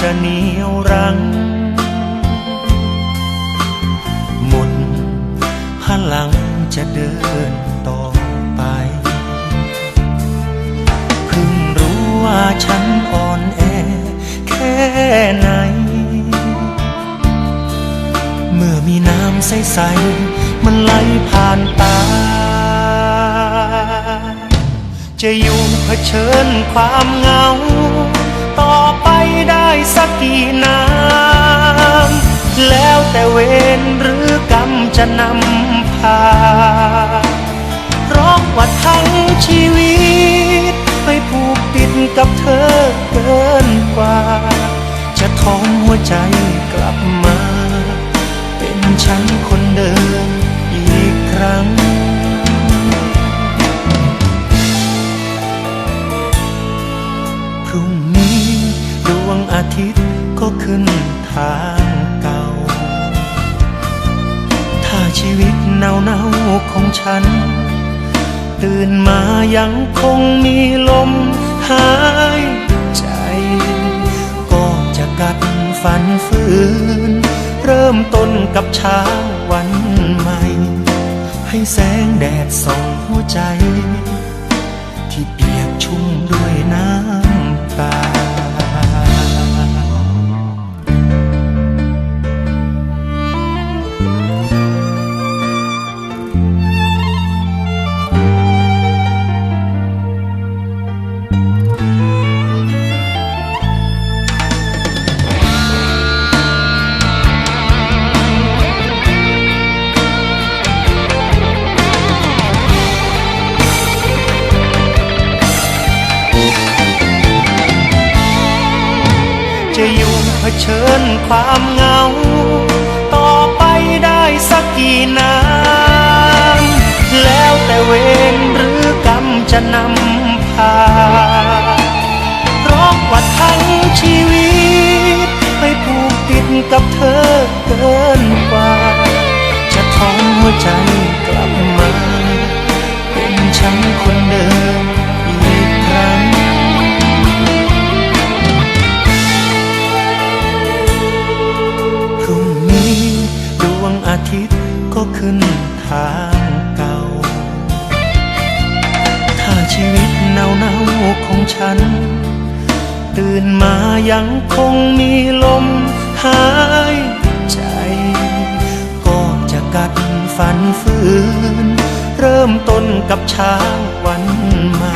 จะเหนียวรั้งหมดพลังจะเดินต่อไป เพิ่งรู้ว่าฉันอ่อนแอแค่ไหน เมื่อมีน้ำใส ๆ มันไหลผ่านตาจะอยู่เผชิญความเหงา ต่อไป ได้สักกี่น้ำแล้วแต่เวรหรือกรรมจะนำพาเพราะว่าทั้งชีวิต ไปผูกติดกับเธอเกินกว่า จะท้องหัวใจกลับมา เป็นฉันคนเดิมอีกครั้งพรุ่ง อาทิตย์ก็ขึ้นทางเก่า ถ้าชีวิตเนาเนาของฉัน ตื่นมายังคงมีลมหายใจ ก็จะกัดฝันฝืน เริ่มต้นกับเช้าวันใหม่ ให้แสงแดดส่องหัวใจ ที่เปียกชุ่มด้วยน้ำ เชิญความเหงา ต่อไปได้สักกี่น้ำแล้วแต่เวรหรือกรรมจะนำพาราะว่าทั้งชีวิตไปผูกติดกับเธอเกินกว่า จะท้องหัวใจ วงอาทิตย์ก็ขึ้นทางเก่า ถ้าชีวิตเนาเนาของฉัน ตื่นมายังคงมีลมหายใจ ก็จะกัดฝันฝืน เริ่มต้นกับเช้าวันใหม่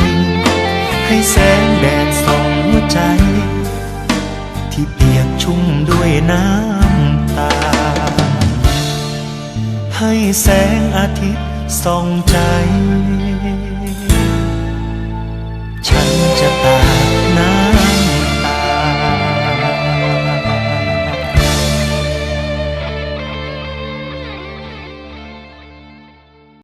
ให้แสงแดดส่องหัวใจ ที่เปียกชุ่มด้วยน้ำ ให้แสงอาทิตย์ส่องใจ